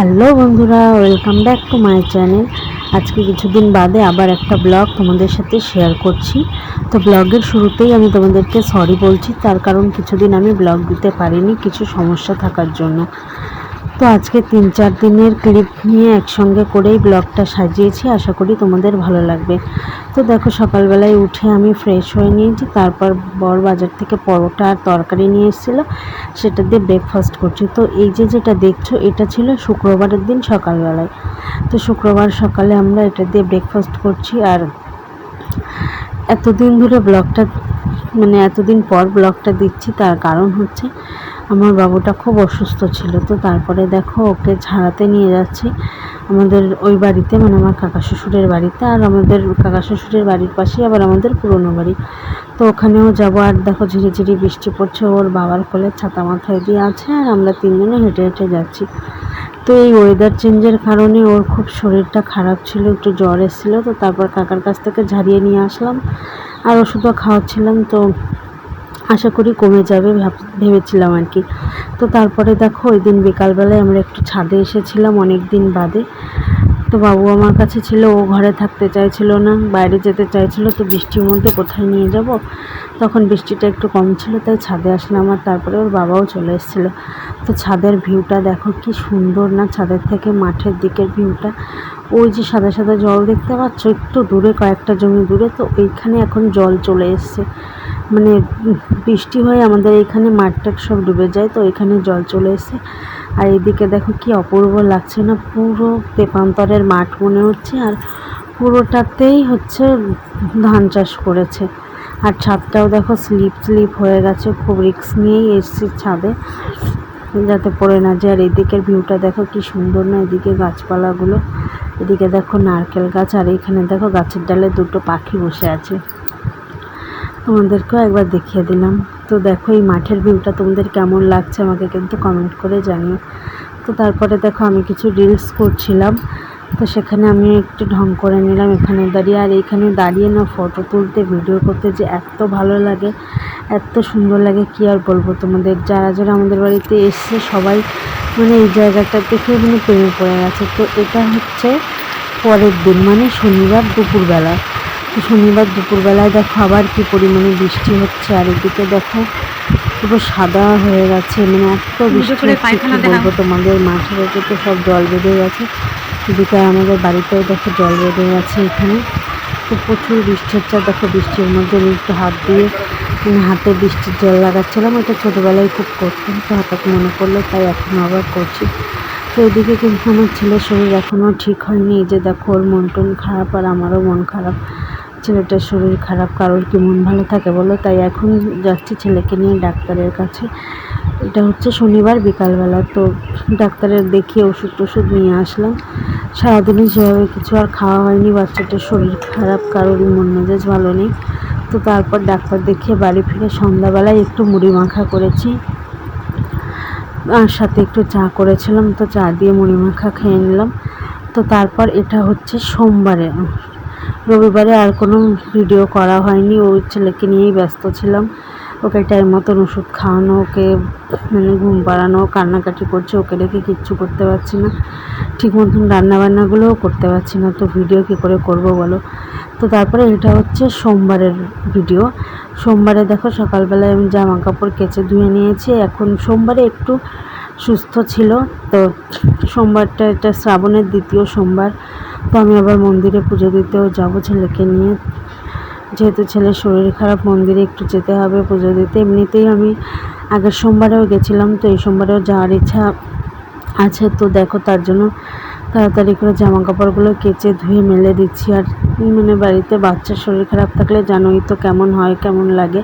Hello বন্ধুরা, welcome back to my channel. আজকে কিছুদিন বাদে আবার একটা ব্লগ তোমাদের সাথে শেয়ার করছি। তো ব্লগের শুরুতেই আমি তোমাদেরকে সরি বলছি, তার কারণ কিছুদিন আমি ব্লগ দিতে পারিনি, কিছু সমস্যা থাকার জন্য। তো আজকে তিন চার দিনের ক্লিপ নিয়ে একসঙ্গে করেই ব্লগটা সাজিয়েছি। আশা করি তোমাদের ভালো লাগবে। তো দেখো, সকালবেলায় উঠে আমি ফ্রেশ হয়ে নিয়েছি। তারপর বর বাজার থেকে পরোটা আর তরকারি নিয়ে এসেছিল সেটা দিয়ে ব্রেকফাস্ট করছি। তো এই যে যেটা দেখছ, এটা ছিল শুক্রবারের দিন সকালবেলায়। তো শুক্রবার সকালে আমরা এটা দিয়ে ব্রেকফাস্ট করছি। আর এতদিন ধরে ব্লগটা মানে এতদিন পর ব্লগটা দিচ্ছি, তার কারণ হচ্ছে আমার বাবুটা খুব অসুস্থ ছিল তো তারপরে দেখো ওকে ঝাড়াতে নিয়ে যাচ্ছি আমাদের ওই বাড়িতে মানে আমার কাকা শ্বশুরের বাড়িতে আর আমাদের কাকা শ্বশুরের বাড়ির পাশেই আবার আমাদের পুরনো বাড়ি। তো ওখানেও যাব আর দেখো ঝিরি ঝিরি বৃষ্টি পড়ছে, ওর বাবার কোলে ছাতা মাথায় দিয়ে আছে আর আমরা তিনজনে হেঁটে হেঁটে যাচ্ছি। তো এই ওয়েদার চেঞ্জের কারণে ওর খুব শরীরটা খারাপ ছিল, একটু জ্বর এসেছিল তো তারপর কাকার কাছ থেকে ঝাড়িয়ে নিয়ে আসলাম। আর ওষুধও খাওয়াচ্ছিলাম তো আশা করি কমে যাবে ভেবেছিলাম আর কি। তো তারপরে দেখো, ওই দিন বিকালবেলায় আমরা একটু ছাদে এসেছিলাম অনেক দিন বাদে। তো বাবু আমার কাছে ছিল, ও ঘরে থাকতে চাইছিল না, বাইরে যেতে চাইছিল, তো বৃষ্টির মধ্যে কোথায় নিয়ে যাব? তখন বৃষ্টিটা একটু কম ছিল, তাই ছাদে আসলাম আর তারপরে ওর বাবাও চলে এসেছিল। তো ছাদের ভিউটা দেখো কি সুন্দর না, ছাদের থেকে মাঠের দিকের ভিউটা। ওই যে সাদা সাদা জল দেখতে পাচ্ছ, একটু দূরে, কয়েকটা জমি দূরে, তো ওইখানে এখন জল চলে এসছে। মানে বৃষ্টি হয়ে আমাদের এখানে মাঠটা সব ডুবে যায়, তো এখানে জল চলে এসে। আর এদিকে দেখো কি অপূর্ব লাগছে না, পুরো তেপান্তরের মাঠ মনে হচ্ছে, আর পুরোটাতেই হচ্ছে ধান চাষ করেছে। আর ছাদটাও দেখো স্লিপ স্লিপ হয়ে গেছে, খুব রিক্স নিয়েই এসছি ছাদে, যাতে পড়ে না যায়। আর এদিকের ভিউটা দেখো কি সুন্দর না, এদিকে গাছপালাগুলো, এদিকে দেখো নারকেল গাছ, আর এখানে দেখো গাছের ডালে দুটো পাখি বসে আছে। তোমাদেরকেও একবার দেখিয়ে দিলাম। তো দেখো এই মাঠের ভিউটা তোমাদের কেমন লাগছে আমাকে কিন্তু কমেন্ট করে জানিও। তো তারপরে দেখো আমি কিছু রিলস করছিলাম। তো সেখানে আমি একটু ঢং করে নিলাম এখানে দাঁড়িয়ে। আর এইখানে দাঁড়িয়ে না ফটো তুলতে ভিডিও করতে যে এত ভালো লাগে, এত সুন্দর লাগে, কি আর বলব তোমাদের? যারা যারা আমাদের বাড়িতে এসছে সবাই মানে এই জায়গাটা দেখে মানে প্রেমে পড়ে গেছে। তো এটা হচ্ছে পরের দিন মানে শনিবার দুপুরবেলা। শনিবার দুপুরবেলায় দেখো আবার কি পরিমাণে বৃষ্টি হচ্ছে। আর এদিকে দেখো পুরো সাদা হয়ে গেছে মানে এত বৃষ্টি হচ্ছে বলব তোমাদের? মাঠের ওপর তো সব জল বেঁধে গেছে। এদিকে আমাদের বাড়িতেও দেখো জল বেঁধে গেছে এখানে। তো প্রচুর বৃষ্টি হচ্ছে আর দেখো বৃষ্টির মধ্যে আমি একটু হাত দিয়ে মানে হাতে বৃষ্টির জল লাগাচ্ছিলাম ওটা ছোটোবেলায় খুব করতাম তো হঠাৎ মনে পড়ল তাই এখন আবার করছি। তো এদিকে কিন্তু আমার ছেলের শরীর এখনও ঠিক হয়নি এই যে দেখো ওর মন টন খারাপ আর আমারও মন খারাপ। ছেলেটার শরীর খারাপ, কারোর কি মন ভালো থাকে বলো? তাই এখন যাচ্ছি ছেলেকে নিয়ে ডাক্তারের কাছে। এটা হচ্ছে শনিবার বিকালবেলা, তো ডাক্তারের দেখিয়ে ওষুধ টষুধ নিয়ে আসলাম। সারাদিনই সেভাবে কিছু আর খাওয়া হয়নি, বাচ্চাটার শরীর খারাপ কারোর মন মেজাজ ভালো নেই। তো তারপর ডাক্তার দেখিয়ে বাড়ি ফিরে সন্ধ্যাবেলায় একটু মুড়ি মাখা করেছি। আর সাথে একটু চা করেছিলাম, তো চা দিয়ে মুড়ি মাখা খেয়ে নিলাম। তো তারপর এটা হচ্ছে সোমবারে রবিবারে আর কোনো ভিডিও করা হয়নি। ওই ছেলেকে নিয়েই ব্যস্ত ছিলাম। ওকে টাইম মতন ওষুধ খাওয়ানো, ওকে মানে ঘুম পাড়ানো, কান্নাকাটি করছে, ওকে রেখে কিচ্ছু করতে পারছি না। ঠিক মতন রান্নাবান্নাগুলোও করতে পারছি না। তো ভিডিও কী করে করব বলো? তো তারপরে এটা হচ্ছে সোমবারের ভিডিও। সোমবারে দেখো সকালবেলায় আমি জামা কাপড় কেচে ধুয়ে নিয়েছি। এখন সোমবারে একটু সুস্থ ছিল। তো সোমবারটা এটা শ্রাবণের দ্বিতীয় সোমবার। তো আমি আবার মন্দিরে পুজো দিতেও যাব ছেলেকে নিয়ে। যেহেতু ছেলের শরীর খারাপ, মন্দিরে একটু যেতে হবে পুজো দিতে। এমনিতেই আমি আগের সোমবারেও গেছিলাম, তো এই সোমবারেও যাওয়ার ইচ্ছা আছে। তো দেখো তার জন্য তাড়াতাড়ি করে জামা কাপড়গুলো কেচে ধুয়ে মেলে দিচ্ছি। আর মানে বাড়িতে বাচ্চার শরীর খারাপ থাকলে জানোই তো কেমন হয়, কেমন লাগে।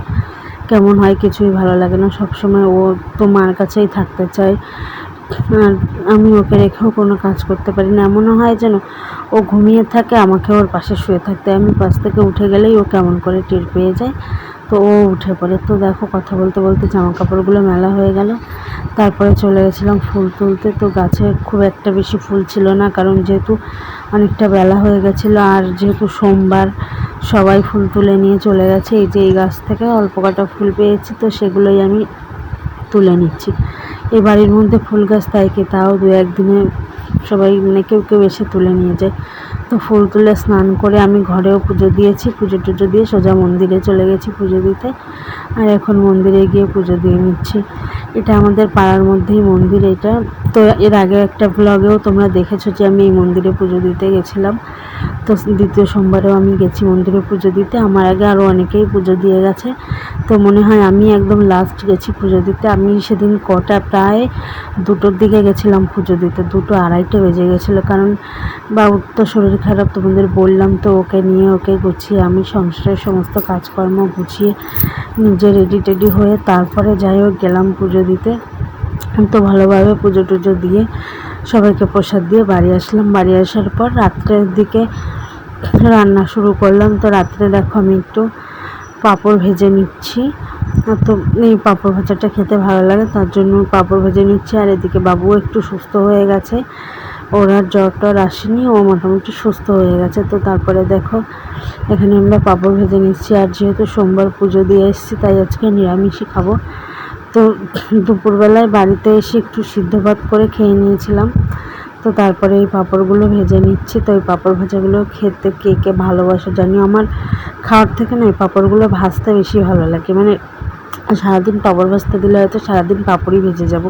কেমন হয় কিছুই ভালো লাগে না। সবসময় ও তো মার কাছেই থাকতে চায়। আর আমি ওকে রেখেও কোনো কাজ করতে পারি না। এমনও হয় যেন ও ঘুমিয়ে থাকে, আমাকে ওর পাশে শুয়ে থাকতে। আমি পাশ থেকে উঠে গেলেই ও কেমন করে টের পেয়ে যায়। তো ও উঠে পড়ে। তো দেখো, কথা বলতে বলতে জামা কাপড়গুলো মেলা হয়ে গেল। তারপরে চলে গেছিলাম ফুল তুলতে। তো গাছে খুব একটা বেশি ফুল ছিল না, কারণ যেহেতু অনেকটা বেলা হয়ে গেছিল, আর যেহেতু সোমবার সবাই ফুল তুলে নিয়ে চলে গেছে, এই যে এই গাছ থেকে অল্প কটা ফুল পেয়েছি, তো সেগুলোই আমি তুলে নিচ্ছি। এই বাড়ির মধ্যে ফুল গাছ তাই তাও দু একদিনে সবাই মানে কেউ কেউ এসে তুলে নিয়ে যায়। তো ফুল তুলে স্নান করে আমি ঘরেও পুজো দিয়েছি, পুজো টুজো দিয়ে সোজা মন্দিরে চলে গেছি পুজো দিতে। আর এখন মন্দিরে গিয়ে পুজো দিয়ে নিচ্ছি। এটা আমাদের পাড়ার মধ্যেই মন্দির এটা। তো এর আগে একটা ব্লগেও তোমরা দেখেছ যে আমি এই মন্দিরে পুজো দিতে গেছিলাম। তো দ্বিতীয় সোমবারেও আমি গেছি মন্দিরে পুজো দিতে। আমার আগে আরও অনেকেই পুজো দিয়ে গেছে। তো মনে হয় আমি একদম লাস্ট গেছি পুজো দিতে। আমি সেদিন কটা প্রায় দুটোর দিকে গেছিলাম পুজো দিতে। দুটো আড়াইটে বেজে গেছিল। কারণ বাবুর তো শরীর খারাপ, তোমাদের বললাম তো ওকে নিয়ে ওকে গুছিয়ে আমি সংসারের সমস্ত কাজকর্ম গুছিয়ে নিজে রেডি টেডি হয়ে তারপরে যাই হোক গেলাম পুজো দিতে। তো ভালোভাবে পুজো টুজো দিয়ে সবাইকে প্রসাদ দিয়ে বাড়ি আসলাম। বাড়ি আসার পর রাত্রের দিকে রান্না শুরু করলাম। তো রাত্রে দেখো আমি একটু পাঁপড় ভেজে নিচ্ছি। তো এই পাঁপড় ভাজাটা খেতে ভালো লাগে, তার জন্য পাঁপড় ভেজে নিচ্ছি। আর এদিকে বাবু একটু সুস্থ হয়ে গেছে। ওর আর জ্বর টর আসেনি, ও মোটামুটি সুস্থ হয়ে গেছে। তো তারপরে দেখো, এখানে আমরা পাঁপড় ভেজে নিচ্ছি। আর যেহেতু সোমবার পুজো দিয়ে এসেছি, তাই আজকে নিরামিষই খাব। তো দুপুরবেলায় বাড়িতে এসে একটু সিদ্ধ ভাত করে খেয়ে নিয়েছিলাম। তো তারপরে এই পাঁপড়গুলো ভেজে নিচ্ছি। তো এই পাঁপড় ভাজাগুলো খেতে কে কে ভালোবাসে জানি। আমার খাওয়ার থেকে না এই পাঁপড়গুলো ভাজতে বেশি ভালো লাগে। মানে সারাদিন পাঁপড় ভাজতে দিলে হয়তো সারাদিন পাঁপড়ই ভেজে যাব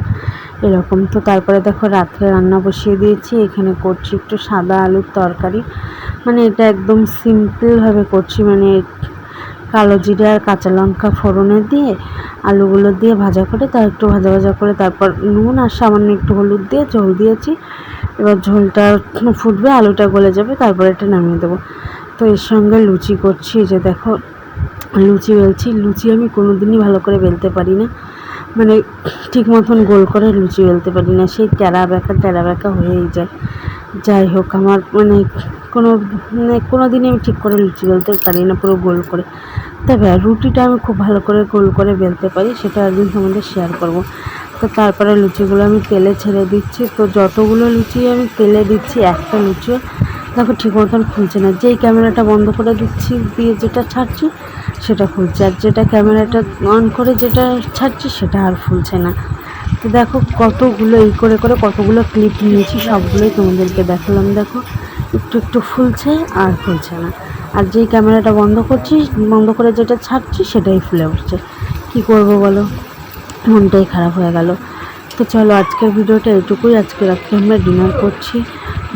এরকম। তো তারপরে দেখো রাত্রে রান্না বসিয়ে দিয়েছি। এখানে করছি একটু সাদা আলুর তরকারি। মানে এটা একদম সিম্পলভাবে করছি। মানে কালো জিরে আর কাঁচা লঙ্কা ফোড়নে দিয়ে আলুগুলো দিয়ে ভাজা করে তার একটু ভাজা ভাজা করে তারপর নুন আর সামান্য একটু হলুদ দিয়ে ঝোল দিয়েছি। এবার ঝোলটা ফুটবে, আলুটা গলে যাবে, তারপর এটা নামিয়ে দেবো। তো এর সঙ্গে লুচি করছি যে দেখো, লুচি বেলছি। লুচি আমি কোনো দিনই ভালো করে বেলতে পারি না। মানে ঠিক মতন গোল করে লুচি বেলতে পারি না। সেই ট্যাড়া ব্যাকা ট্যাড়া ব্যাকা হয়েই যায়। যাই হোক, আমার মানে কোনো মানে কোনো দিনই আমি ঠিক করে লুচি বেলতে পারি না, পুরো গোল করে। তবে রুটিটা আমি খুব ভালো করে গোল করে বেলতে পারি, সেটা একদিন তোমাদের শেয়ার করব। তো তারপরে লুচিগুলো আমি তেলে ছেড়ে দিচ্ছি। তো যতগুলো লুচি আমি তেলে দিচ্ছি, একটা লুচিও দেখো ঠিক মতন খুলছে না। যেই ক্যামেরাটা বন্ধ করে দিচ্ছি, দিয়ে যেটা ছাড়ছি, সেটা খুলছে আর যেটা ক্যামেরাটা অন করে যেটা ছাড়ছি, সেটা আর ফুলছে না। তো দেখো কতগুলো এই করে করে কতগুলো ক্লিপ নিয়েছি, সবগুলোই তোমাদেরকে দেখালাম। দেখো, একটু একটু ফুলছে আর ফুলছে না। আর যেই ক্যামেরাটা বন্ধ করছি বন্ধ করে যেটা ছাড়ছি সেটাই ফুলে উঠছে। কি করব বলো? মনটাই খারাপ হয়ে গেল। তো চলো, আজকের ভিডিওটা এটুকুই আজকে রাত্রে আমরা ডিনার করছি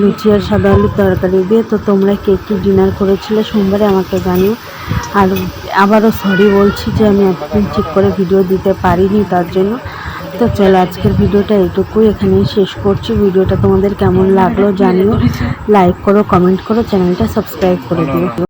লুচি আর সাদা আলুর তরকারি দিয়ে। তো তোমরা কে কী ডিনার করেছিলে সোমবারে আমাকে জানিও। আর আবারও সরি বলছি যে আমি একদিন ঠিক করে ভিডিও দিতে পারিনি, তার জন্য। তো চলো আজকের ভিডিওটা এইটুকুই। এখানেই শেষ করছি। ভিডিওটা তোমাদের কেমন লাগল জানিও। লাইক করো কমেন্ট করো চ্যানেলটা সাবস্ক্রাইব করে দিও।